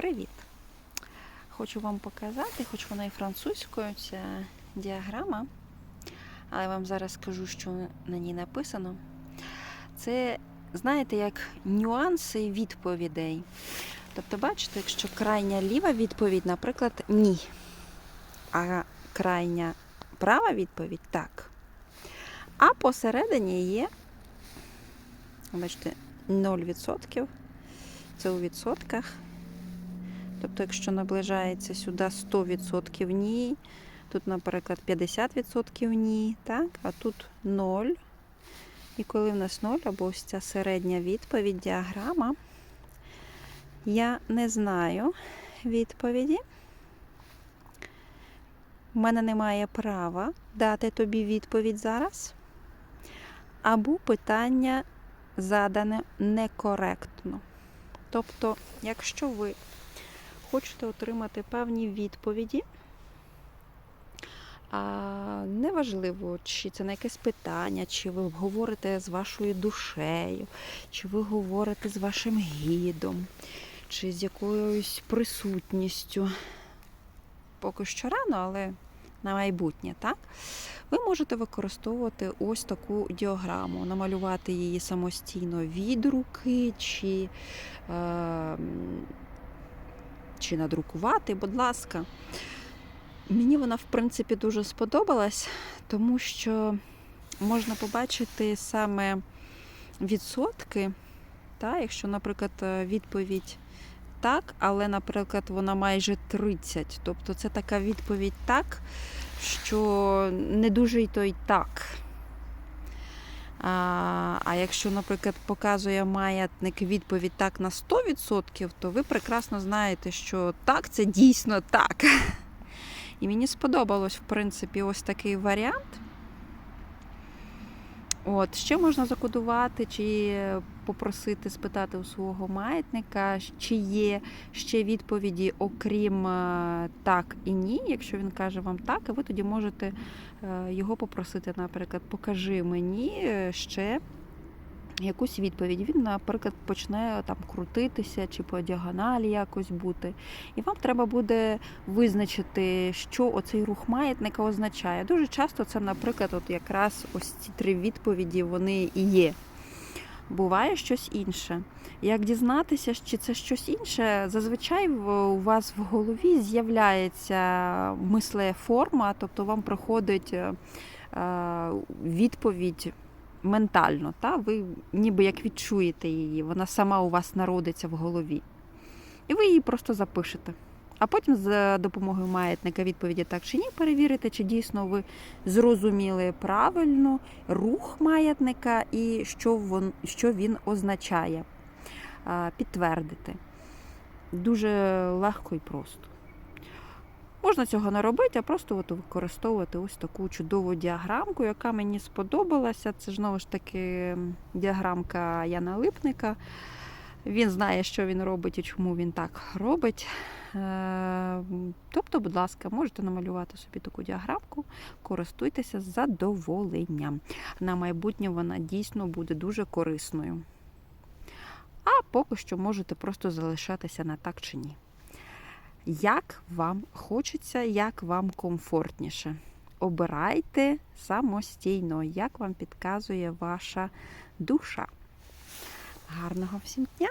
Привіт! Хочу вам показати, хоч вона і французькою, ця діаграма, але я вам зараз скажу, що на ній написано. Це, знаєте, як нюанси відповідей. Тобто, бачите, якщо крайня ліва відповідь, наприклад, ні. А крайня права відповідь так. А посередині є, бачите, 0%. Це у відсотках. Тобто, якщо наближається сюди 100% ні, тут, наприклад, 50% ні, так? а тут 0. І коли в нас 0, або ось ця середня відповідь, діаграма, я не знаю відповіді. У мене немає права дати тобі відповідь зараз. Або питання задане некоректно. Тобто, якщо ви хочете отримати певні відповіді, а неважливо, чи це на якесь питання, чи ви говорите з вашою душею, чи ви говорите з вашим гідом, чи з якоюсь присутністю. Поки що рано, але на майбутнє, так? Ви можете використовувати ось таку діаграму, намалювати її самостійно від руки, чи, е, чи надрукувати, будь ласка. Мені вона, в принципі, дуже сподобалась, тому що можна побачити саме відсотки, та, якщо, наприклад, відповідь так, але, наприклад, вона майже 30. Тобто це така відповідь так, що не дуже й то й так. А, а якщо, наприклад, показує маятник відповідь так на 100%, то ви прекрасно знаєте, що так, це дійсно так. І мені сподобалось, в принципі, ось такий варіант. От, ще можна закодувати, чи попросити спитати у свого маятника, чи є ще відповіді, окрім е, так і ні. Якщо він каже вам так, і ви тоді можете е, його попросити, наприклад, покажи мені е, ще якусь відповідь. Він, наприклад, почне там крутитися чи по діагоналі якось бути. І вам треба буде визначити, що оцей рух маятника означає. Дуже часто це, наприклад, от якраз ось ці три відповіді вони і є. Буває щось інше. Як дізнатися, чи це щось інше, зазвичай у вас в голові з'являється мислея форма, тобто вам приходить відповідь ментально, та? ви ніби як відчуєте її, вона сама у вас народиться в голові. І ви її просто запишете. А потім за допомогою маятника відповіді так чи ні, перевірите, чи дійсно ви зрозуміли правильно рух маятника і що, вон, що він означає. Підтвердити. Дуже легко і просто. Можна цього не робити, а просто от використовувати ось таку чудову діаграмку, яка мені сподобалася. Це ж знову ж таки діаграмка Яна Липника. Він знає, що він робить і чому він так робить. Е, тобто, будь ласка, можете намалювати собі таку діаграмку, користуйтеся з задоволенням. На майбутнє вона дійсно буде дуже корисною. А поки що можете просто залишатися на так чи ні як вам хочеться, як вам комфортніше. Обирайте самостійно, як вам підказує ваша душа. Гарного всім дня!